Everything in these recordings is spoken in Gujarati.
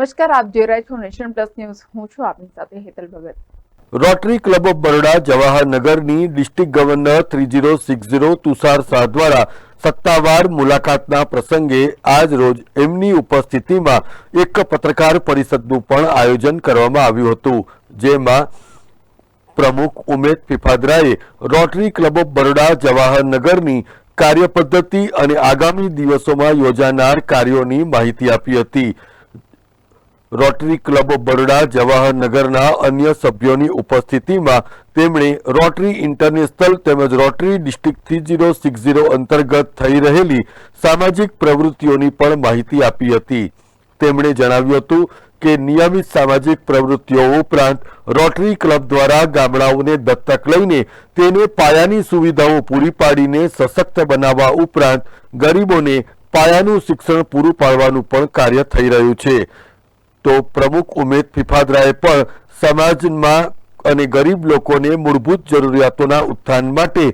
નમસ્કાર, આપ જોઈ રહ્યા છો નેશન પ્લસ ન્યૂઝ. હું છું આપની સાથે Hetal Bhagat. Rotary Club of Baroda જવાહરનગરની district governor three zero six zero Tushar Shah દ્વારા સત્તાવાર મુલાકાતના પ્રસંગે આજ રોજ એમની ઉપસ્થિતિમાં એક પત્રકાર પરિષદનું પણ આયોજન કરવામાં આવ્યું હતું, જેમાં પ્રમુખ ઉમેશ ફિફાદરાએ રોટરી ક્લબ ઓફ બરોડા જવાહરનગરની કાર્યપદ્ધતિ અને આગામી દિવસોમાં યોજાનાર કાર્યોની માહિતી આપી હતી. રોટરી ક્લબ બરડા જવાહરનગરના અન્ય સભ્યોની ઉપસ્થિતિમાં તેમણે રોટરી ઇન્ટરનેશનલ તેમજ Rotary district three zero six zero અંતર્ગત થઈ રહેલી સામાજિક પ્રવૃત્તિઓની પણ માહિતી આપી હતી. તેમણે જણાવ્યું હતું કે નિયમિત સામાજિક પ્રવૃત્તિઓ ઉપરાંત રોટરી ક્લબ દ્વારા ગામડાઓને દત્તક લઈને તેને પાયાની સુવિધાઓ પૂરી પાડીને સશક્ત બનાવવા ઉપરાંત ગરીબોને પાયાનું શિક્ષણ પૂરું પાડવાનું પણ કાર્ય થઈ રહ્યું છે. તો પ્રમુખ ઉમેદ ફિફાદરાએ પણ સમાજમાં અને ગરીબ લોકોને મૂળભૂત જરૂરિયાતોના ઉત્થાન માટે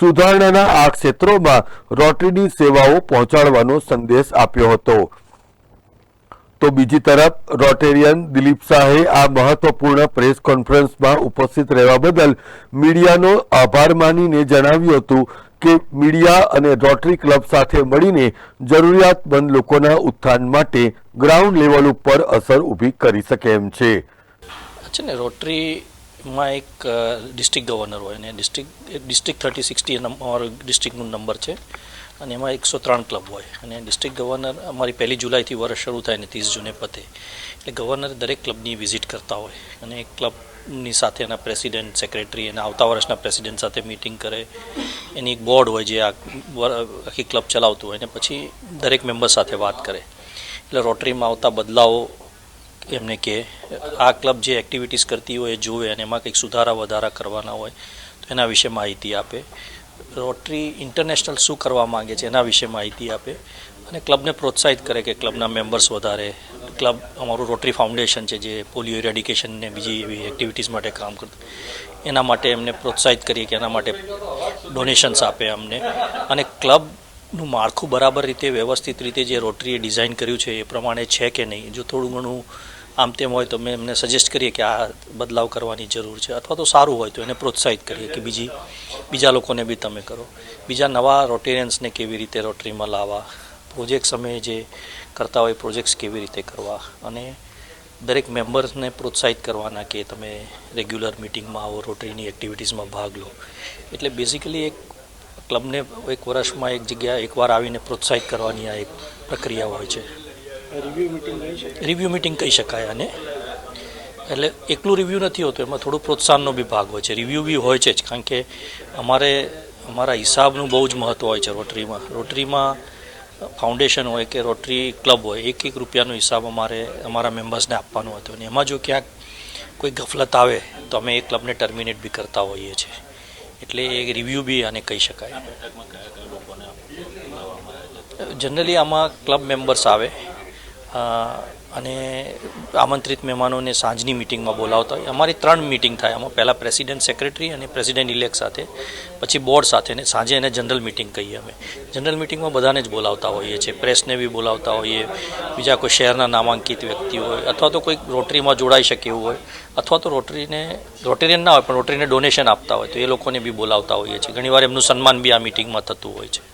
સુધારણાના આ ક્ષેત્રોમાં રોટરીની સેવાઓ પહોંચાડવાનો સંદેશ આપ્યો હતો. તો બીજી તરફ રોટેરિયન દિલીપ શાહે આ મહત્વપૂર્ણ પ્રેસ કોન્ફરન્સમાં ઉપસ્થિત રહેવા બદલ મીડિયાનો આભાર માનીને જણાવ્યું હતું કે મીડિયા અને રોટરી ક્લબ સાથે મળીને જરૂરિયાતમંદ લોકોના ઉત્થાન માટે ગ્રાઉન્ડ લેવલ ઉપર અસર ઊભી કરી શકે એમ છે. છે ને રોટરીમાં એક ડિસ્ટ્રિક્ટ ગવર્નર હોય અને ડિસ્ટ્રિક્ટ ડિસ્ટ્રિક્ટ થર્ટી સિક્સટી અમારો ડિસ્ટ્રિક્ટનું નંબર છે. અને એમાં એકસો ત્રણ ક્લબ હોય. અને ડિસ્ટ્રિક્ટ ગવર્નર અમારી પહેલી જુલાઈથી વર્ષ શરૂ થાય ને ત્રીસ જૂને પતે. એટલે ગવર્નર દરેક ક્લબની વિઝિટ કરતા હોય. અને એક ક્લબની સાથે એના પ્રેસિડેન્ટ સેક્રેટરી અને આવતા વર્ષના પ્રેસિડેન્ટ સાથે મિટિંગ કરે. એની એક બોર્ડ હોય જે આખી ક્લબ ચલાવતું હોય. ને પછી દરેક મેમ્બર સાથે વાત કરે. એટલે રોટરીમાં આવતા બદલાવો એમને કે આ ક્લબ જે એક્ટિવિટીઝ કરતી હોય એ જોવે અને એમાં કંઈક સુધારા વધારા કરવાના હોય, તો એના વિશે માહિતી આપે. રોટરી ઇન્ટરનેશનલ શું કરવા માંગે છે એના વિશે માહિતી આપે અને ક્લબને પ્રોત્સાહિત કરે કે ક્લબના મેમ્બર્સ વધારે. ક્લબ અમારું રોટરી ફાઉન્ડેશન છે જે પોલિયો ઇરેડિકેશન ને બીજી એવી એક્ટિવિટીઝ માટે કામ કરતું. એના માટે એમને પ્રોત્સાહિત કરીએ કે એના માટે ડોનેશન્સ આપે અમને. અને ક્લબનું માળખું બરાબર રીતે વ્યવસ્થિત રીતે જે રોટરીએ ડિઝાઇન કર્યું છે, એ પ્રમાણે છે કે નહીં? જો થોડું ઘણું આમ તેમ હોય તો અમે એમને સજેસ્ટ કરીએ કે આ બદલાવ કરવાની જરૂર છે. અથવા તો સારું હોય તો એને પ્રોત્સાહિત કરીએ કે બીજી, બીજા લોકોને બી તમે કરો. બીજા નવા રોટેરિયન્સને કેવી રીતે રોટરીમાં લાવવા? પ્રોજેક્ટ સમયે જે કરતા હોય પ્રોજેક્ટ્સ કેવી રીતે કરવા? અને દરેક મેમ્બર્સને પ્રોત્સાહિત કરવાના કે તમે રેગ્યુલર મિટિંગમાં આવો રોટરીની એક્ટિવિટીઝમાં ભાગ લો. એટલે બેઝિકલી એક ક્લબને એક વર્ષમાં એક જગ્યા એકવાર આવીને પ્રોત્સાહિત કરવાની આ એક પ્રક્રિયા હોય છે. રિવ્યુ મિટિંગ કહી શકાય? અને એટલે એકલું રિવ્યૂ નથી હોતું એમાં થોડું પ્રોત્સાહનનો બી ભાગ હોય છે. રિવ્યૂ બી હોય છે જ કારણ કે અમારે અમારા હિસાબનું બહુ જ મહત્ત્વ હોય છે રોટરીમાં. રોટરીમાં ફાઉન્ડેશન હોય કે રોટરી ક્લબ હોય એક એક રૂપિયાનો હિસાબ અમારે અમારા મેમ્બર્સને આપવાનો હતો અને એમાં જો ક્યાંક કોઈ ગફલત આવે તો અમે એ ક્લબને ટર્મિનેટ બી કરતા હોઈએ છીએ. એટલે એ રિવ્યૂ બી આને કહી શકાય. જનરલી આમાં ક્લબ મેમ્બર્સ આવે. અને આમંત્રિત મહેમાનોને સાંજની મિટિંગમાં બોલાવતા હોય. અમારી ત્રણ મિટિંગ થાય. આમાં પહેલાં પ્રેસિડેન્ટ સેક્રેટરી અને પ્રેસિડેન્ટ ઇલેક્ટ સાથે, પછી બોર્ડ સાથે ને સાંજે એને જનરલ મિટિંગ કહીએ અમે. જનરલ મિટિંગમાં બધાને જ બોલાવતા હોઈએ છીએ. પ્રેસને બી બોલાવતા હોઈએ. બીજા કોઈ શહેરના નામાંકિત વ્યક્તિ હોય, અથવા તો કોઈક રોટરીમાં જોડાઈ શકે એવું હોય, અથવા તો રોટરીને રોટેરિયન ના હોય, પણ રોટરીને ડોનેશન આપતા હોય, તો એ લોકોને બી બોલાવતા હોઈએ છીએ. ઘણીવાર એમનું સન્માન બી આ મિટિંગમાં થતું હોય છે.